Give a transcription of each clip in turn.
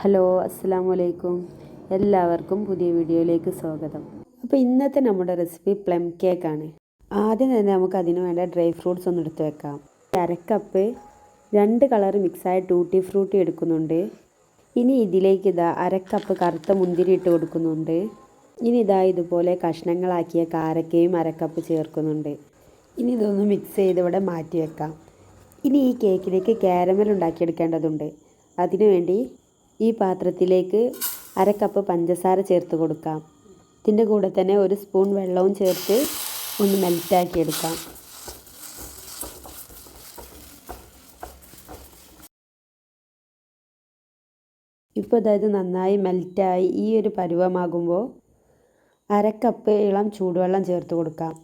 Hello അസ്സാം വലൈക്കും എല്ലാവർക്കും പുതിയ വീഡിയോയിലേക്ക് സ്വാഗതം. അപ്പോൾ ഇന്നത്തെ നമ്മുടെ റെസിപ്പി പ്ലം കേക്കാണ് ആദ്യം തന്നെ നമുക്ക് അതിന് വേണ്ട ഡ്രൈ ഫ്രൂട്ട്സ് ഒന്ന് എടുത്ത് വെക്കാം. അരക്കപ്പ് രണ്ട് കളർ മിക്സായ ടൂട്ടി ഫ്രൂട്ടി എടുക്കുന്നുണ്ട്. ഇനി ഇതിലേക്ക് ഇതാ അരക്കപ്പ് കറുത്ത മുന്തിരി ഇട്ട് കൊടുക്കുന്നുണ്ട്. ഇനി ഇതാ ഇതുപോലെ കഷ്ണങ്ങളാക്കിയ കാരക്കയും അരക്കപ്പ് ചേർക്കുന്നുണ്ട്. ഇനി ഇതൊന്ന് മിക്സ് ചെയ്ത് ഇവിടെ മാറ്റി വെക്കാം. ഇനി ഈ കേക്കിലേക്ക് കാരമൽ ഉണ്ടാക്കിയെടുക്കേണ്ടതുണ്ട്. അതിനുവേണ്ടി ഈ പാത്രത്തിലേക്ക് അര കപ്പ് പഞ്ചസാര ചേർത്ത് കൊടുക്കാം. ഇതിന്റെ കൂടെ തന്നെ ഒരു സ്പൂൺ വെള്ളവും ചേർത്ത് ഒന്ന് മെൽറ്റാക്കി എടുക്കാം. ഇപ്പോൾ അതായത് നന്നായി മെൽറ്റായി ഈ ഒരു പരുവമാകുമ്പോൾ അര കപ്പ് ഇളം ചൂടുവെള്ളം ചേർത്ത് കൊടുക്കാം.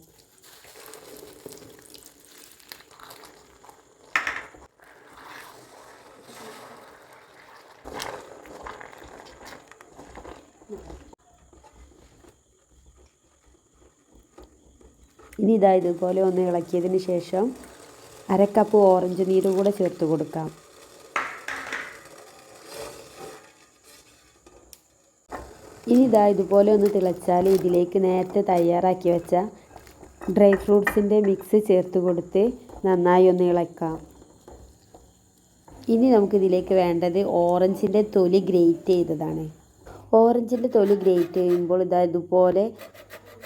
ഇനി ഇതാ ഇതുപോലെ ഒന്ന് ഇളക്കിയതിന് ശേഷം അര കപ്പ് ഓറഞ്ച് നീര് കൂടെ ചേർത്ത് കൊടുക്കാം. ഇനി ഇതാ ഇതുപോലെ ഒന്ന് തിളച്ചാൽ ഇതിലേക്ക് നേരത്തെ തയ്യാറാക്കി വെച്ച ഡ്രൈ ഫ്രൂട്ട്സിന്റെ മിക്സ് ചേർത്ത് കൊടുത്ത് നന്നായി ഒന്ന് ഇളക്കാം. ഇനി നമുക്കിതിലേക്ക് വേണ്ടത് ഓറഞ്ചിന്റെ തൊലി ഗ്രേറ്റ് ചെയ്തതാണ്. ഓറഞ്ചിന്റെ തൊലി ഗ്രേറ്റ് ചെയ്യുമ്പോൾ ഇതാ ഇതുപോലെ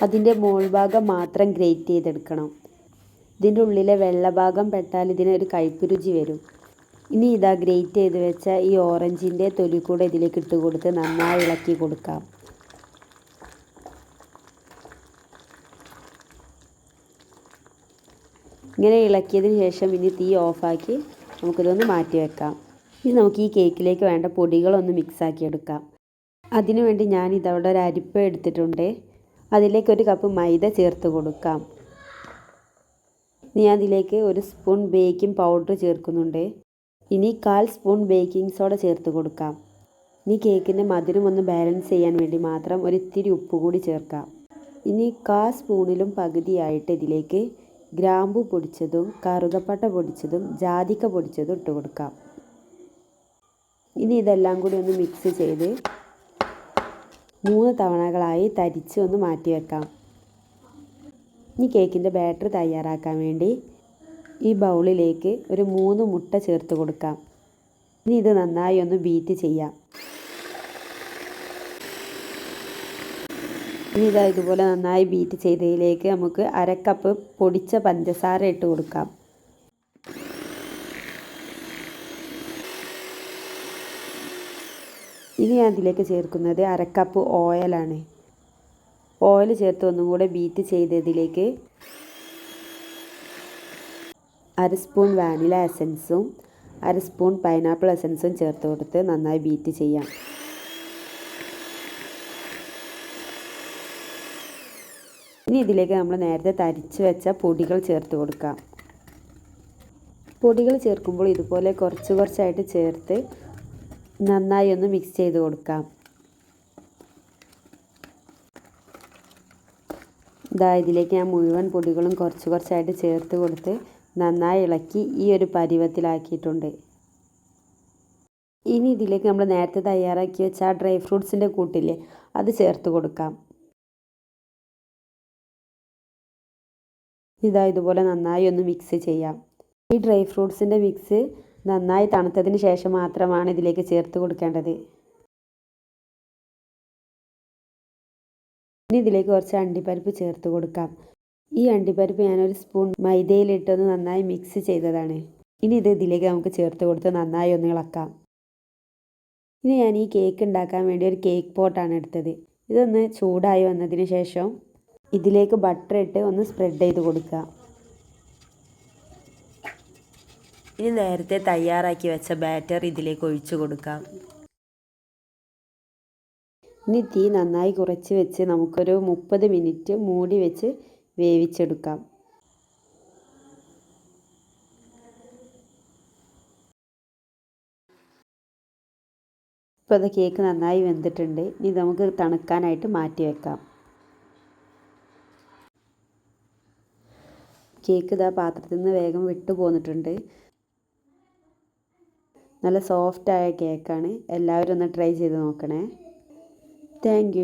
അതിന്റെ ഭാഗം മാത്രം ഗ്രേറ്റ് ചെയ്തെടുക്കണം. ഇതിന്റെ ഉള്ളിലെ വെള്ളഭാഗം പെട്ടാൽ ഇതിനൊരു കയ്പ്പ് രുചി വരും. ഇനി ഇതാ ഗ്രേറ്റ് ചെയ്ത് വെച്ച ഈ ഓറഞ്ചിന്റെ തൊലി കൂടെ ഇതിലേക്ക് ഇട്ട് കൊടുത്ത് നന്നായി ഇളക്കി കൊടുക്കാം. ഇങ്ങനെ ഇളക്കിയതിന് ശേഷം ഇനി തീ ഓഫാക്കി നമുക്കിതൊന്ന് മാറ്റി വെക്കാം. ഇനി നമുക്ക് ഈ കേക്കിലേക്ക് വേണ്ട പൊടികളൊന്ന് മിക്സാക്കി എടുക്കാം. അതിനുവേണ്ടി ഞാൻ ഇതവിടെ ഒരു അരിപ്പ എടുത്തിട്ടുണ്ട്. അതിലേക്ക് ഒരു കപ്പ് മൈദ ചേർത്ത് കൊടുക്കാം. ഇനി അതിലേക്ക് ഒരു സ്പൂൺ ബേക്കിംഗ് പൗഡർ ചേർക്കുന്നുണ്ട്. ഇനി കാൽ സ്പൂൺ ബേക്കിംഗ് സോഡ ചേർത്ത് കൊടുക്കാം. ഇനി കേക്കിന്റെ മധുരം ഒന്ന് ബാലൻസ് ചെയ്യാൻ വേണ്ടി മാത്രം ഒരു ഇത്തിരി ഉപ്പ് കൂടി ചേർക്കാം. ഇനി കാ സ്പൂണിലും പകുതിയായിട്ട് ഇതിലേക്ക് ഗ്രാമ്പു പൊടിച്ചതും കറുകപ്പട്ട പൊടിച്ചതും ജാതിക്ക പൊടിച്ചതും ഇട്ട് കൊടുക്കാം. ഇനി ഇതെല്ലാം കൂടി ഒന്ന് മിക്സ് ചെയ്ത് മൂന്ന് തവണകളായി തരിച്ച് ഒന്ന് മാറ്റി വെക്കാം. ഇനി കേക്കിന്റെ ബാറ്റർ തയ്യാറാക്കാൻ വേണ്ടി ഈ ബൗളിലേക്ക് ഒരു മൂന്ന് മുട്ട ചേർത്ത് കൊടുക്കാം. ഇനി ഇത് നന്നായി ഒന്ന് ബീറ്റ് ചെയ്യാം. ഇനി ഇതാ ഇതുപോലെ നന്നായി ബീറ്റ് ചെയ്തതിലേക്ക് നമുക്ക് അരക്കപ്പ് കപ്പ് പൊടിച്ച പഞ്ചസാര ഇട്ട് കൊടുക്കാം. ഇനി ഞാൻ ഇതിലേക്ക് ചേർക്കുന്നത് അരക്കപ്പ് കപ്പ് ഓയിലാണ് ഓയിൽ ചേർത്ത് ഒന്നും കൂടെ ബീറ്റ് ചെയ്തതിലേക്ക് അര സ്പൂൺ വാനില എസൻസും അര സ്പൂൺ പൈനാപ്പിൾ എസൻസും ചേർത്ത് കൊടുത്ത് നന്നായി ബീറ്റ് ചെയ്യാം. ഇനി ഇതിലേക്ക് നമ്മൾ നേരത്തെ തരിച്ച് വെച്ച പൊടികൾ ചേർത്ത് കൊടുക്കാം. പൊടികൾ ചേർക്കുമ്പോൾ ഇതുപോലെ കുറച്ച് കുറച്ചായിട്ട് ചേർത്ത് നന്നായി ഒന്ന് മിക്സ് ചെയ്ത് കൊടുക്കാം. ഇതാ ഇതിലേക്ക് ഞാൻ മുഴുവൻ പൊടികളും കുറച്ച് കുറച്ചായിട്ട് ചേർത്ത് കൊടുത്ത് നന്നായി ഇളക്കി ഈ ഒരു പരുവത്തിലാക്കിയിട്ടുണ്ട്. ഇനി ഇതിലേക്ക് നമ്മൾ നേരത്തെ തയ്യാറാക്കി വെച്ച ആ ഡ്രൈ ഫ്രൂട്ട്സിന്റെ കൂട്ടില്ലേ അത് ചേർത്ത് കൊടുക്കാം. ഇതാ ഇതുപോലെ നന്നായി ഒന്ന് മിക്സ് ചെയ്യാം. ഈ ഡ്രൈ ഫ്രൂട്ട്സിന്റെ മിക്സ് നന്നായി തണുത്തതിന് ശേഷം മാത്രമാണ് ഇതിലേക്ക് ചേർത്ത് കൊടുക്കേണ്ടത്. ഇനി ഇതിലേക്ക് കുറച്ച് അണ്ടിപ്പരിപ്പ് ചേർത്ത് കൊടുക്കാം. ഈ അണ്ടിപ്പരിപ്പ് ഞാനൊരു സ്പൂൺ മൈദയിലിട്ടൊന്ന് നന്നായി മിക്സ് ചെയ്തതാണ്. ഇനി ഇത് ഇതിലേക്ക് നമുക്ക് ചേർത്ത് കൊടുത്ത് നന്നായി ഒന്ന് ഇളക്കാം. ഇനി ഞാൻ ഈ കേക്ക് ഉണ്ടാക്കാൻ വേണ്ടി ഒരു കേക്ക് പോട്ടാണ് എടുത്തത്. ഇതൊന്ന് ചൂടായി വന്നതിന് ശേഷം ഇതിലേക്ക് ബട്ടർ ഇട്ട് ഒന്ന് സ്പ്രെഡ് ചെയ്ത് കൊടുക്കുക. ഇനി നേരത്തെ തയ്യാറാക്കി വെച്ച ബാറ്റർ ഇതിലേക്ക് ഒഴിച്ചു കൊടുക്കാം. ഇനി തീ നന്നായി കുറച്ച് വെച്ച് നമുക്കൊരു മുപ്പത് മിനിറ്റ് മൂടി വെച്ച് വേവിച്ചെടുക്കാം. ഇപ്പോൾ അത് കേക്ക് നന്നായി വെന്തിട്ടുണ്ട്. ഇനി നമുക്ക് തണുക്കാനായിട്ട് മാറ്റി വെക്കാം. കേക്ക് ഇതാ പാത്രത്തിൽ നിന്ന് വേഗം വിട്ടു പോന്നിട്ടുണ്ട് നല്ല സോഫ്റ്റായ കേക്കാണ് എല്ലാവരും ഒന്ന് ട്രൈ ചെയ്ത് നോക്കണേ. താങ്ക്